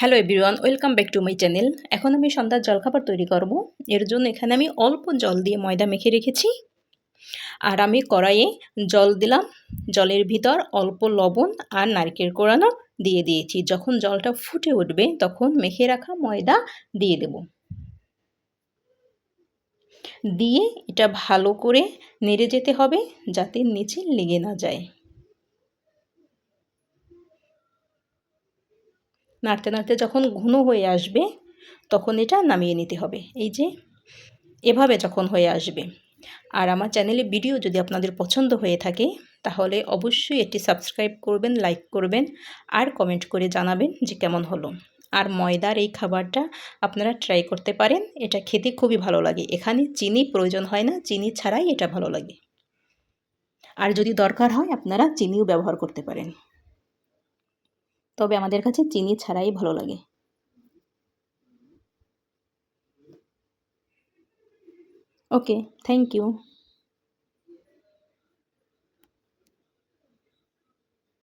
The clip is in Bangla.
Hello everyone welcome back to my channel এখন আমি সন্ধ্যার জলখাবার তৈরি করব। এর জন্য এখানে আমি অল্প জল দিয়ে ময়দা মেখে রেখেছি। আর আমি কড়াইয়ে জল দিলাম। জলের ভিতর অল্প লবণ আর নারকেল কোড়ানো দিয়ে দিয়েছি। যখন জলটা ফুটে উঠবে, তখন মেখে রাখা ময়দা দিয়ে দেব। দিয়ে এটা ভালো করে নেড়ে যেতে হবে, যাতে নিচে লেগে না যায়। নাড়তে নাড়তে যখন ঘন হয়ে আসবে, তখন এটা নামিয়ে নিতে হবে। এই যে, এভাবে যখন হয়ে আসবে। আর আমার চ্যানেলে ভিডিও যদি আপনাদের পছন্দ হয়ে থাকে, তাহলে অবশ্যই এটি সাবস্ক্রাইব করবেন লাইক করবেন, আর কমেন্ট করে জানাবেন যে কেমন হলো। আর ময়দার এই খাবারটা আপনারা ট্রাই করতে পারেন, এটা খেতে খুবই ভালো লাগে। এখানে চিনি প্রয়োজন হয় না, চিনি ছাড়াই এটা ভালো লাগে। আর যদি দরকার হয়, আপনারা চিনিও ব্যবহার করতে পারেন। তবে আমাদের কাছে চিনি ছাড়াই ভালো লাগে। Okay thank you